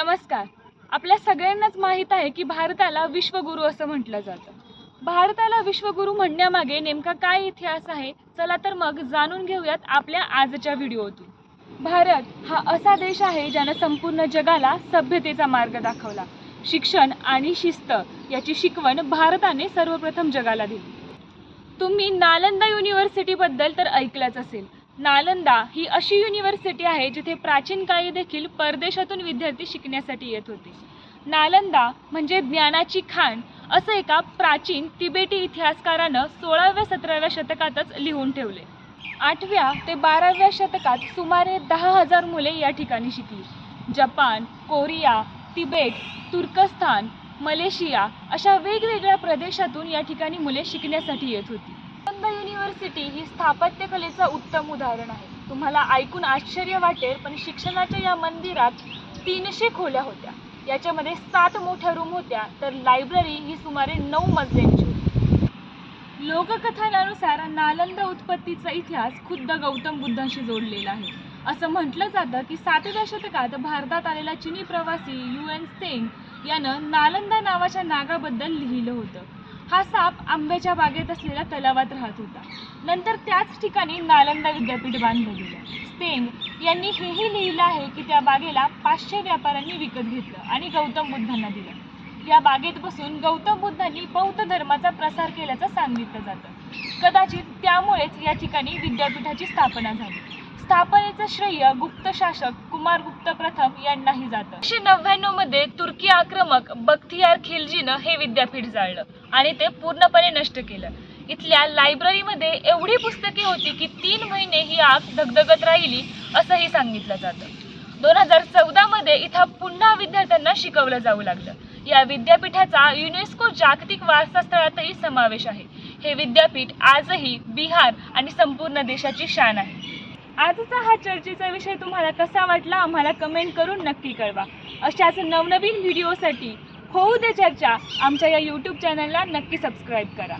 नमस्कार. आपल्या सगळ्यांनाच माहीत आहे की भारताला विश्वगुरू असं म्हटलं जातं. भारताला विश्वगुरू म्हणण्यामागे नेमका काय इतिहास आहे चला तर मग जाणून घेऊयात आपल्या आजच्या व्हिडिओतून. भारत हा असा देश आहे ज्यानं संपूर्ण जगाला सभ्यतेचा मार्ग दाखवला. शिक्षण आणि शिस्त याची शिकवण भारताने सर्वप्रथम जगाला दिली. तुम्ही नालंदा युनिव्हर्सिटीबद्दल तर ऐकलंच असेल. नालंदा ही अशी युनिव्हर्सिटी आहे जिथे प्राचीन काळी देखील परदेशातून विद्यार्थी शिकण्यासाठी येत होते. नालंदा म्हणजे ज्ञानाची खाण असं एका प्राचीन तिबेटी इतिहासकारानं सोळाव्या सतराव्या शतकातच लिहून ठेवले. आठव्या ते बाराव्या शतकात सुमारे दहा हजार मुले या ठिकाणी शिकली. जपान कोरिया तिबेट तुर्कस्तान मलेशिया अशा वेगवेगळ्या प्रदेशातून या ठिकाणी मुले शिकण्यासाठी येत होती. नालंदा युनिव्हर्सिटी ही स्थापत्यकलेचं उत्तम उदाहरण आहे. तुम्हाला ऐकून आश्चर्य वाटेल पण शिक्षणाच्या या मंदिरात तीनशे खोल्या होत्या. याच्यामध्ये सात मोठ्या रूम होत्या तर लायब्ररी ही सुमारे नऊ मजल्यांची होती. लोककथांनुसार नालंदा उत्पत्तीचा इतिहास खुद्द गौतम बुद्धांशी जोडलेला आहे. असं म्हटलं जातं की सातव्या शतकात भारतात आलेला चिनी प्रवासी यू एन सेंग यानं नालंदा नावाच्या नागाबद्दल लिहिलं होतं. हा साप आंब्याच्या बागेत असलेल्या तलावात राहत होता. नंतर त्याच ठिकाणी नालंदा विद्यापीठ बांधलं गेलं स्टेंग यांनी हेही लिहिलं आहे की त्या बागेला पाचशे व्यापाऱ्यांनी विकत घेतलं आणि गौतम बुद्धांना दिलं. या बागेत बसून गौतम बुद्धांनी बौद्ध धर्माचा प्रसार केल्याचं सांगितलं जातं. कदाचित त्यामुळेच या ठिकाणी विद्यापीठाची स्थापना झाली. स्थापनेचं श्रेय गुप्त शासक कुमारगुप्त प्रथम यांनाही जातं. एकशे नव्याण्णवमध्ये तुर्की आक्रमक बख्तियार खिलजीनं हे विद्यापीठ जाळलं आणि ते पूर्णपणे नष्ट केलं. इथल्या लायब्ररीमध्ये एवढी पुस्तके होती की तीन महिने ही आग धगधगत राहिली असंही सांगितलं जातं. दोन हजार चौदामध्ये इथं पुन्हा विद्यार्थ्यांना शिकवलं जाऊ लागलं. या विद्यापीठाचा युनेस्को जागतिक वारसा स्थळातही समावेश आहे. हे विद्यापीठ आजही बिहार आणि संपूर्ण देशाची शान आहे. आजचा हा चर्चेचा विषय तुम्हाला कसा वाटला आम्हाला कमेंट करून नक्की कळवा. अशाच नवनवीन व्हिडिओसाठी होऊ दे चर्चा. आमच्या या यूट्यूब चॅनलला नक्की सबस्क्राईब करा.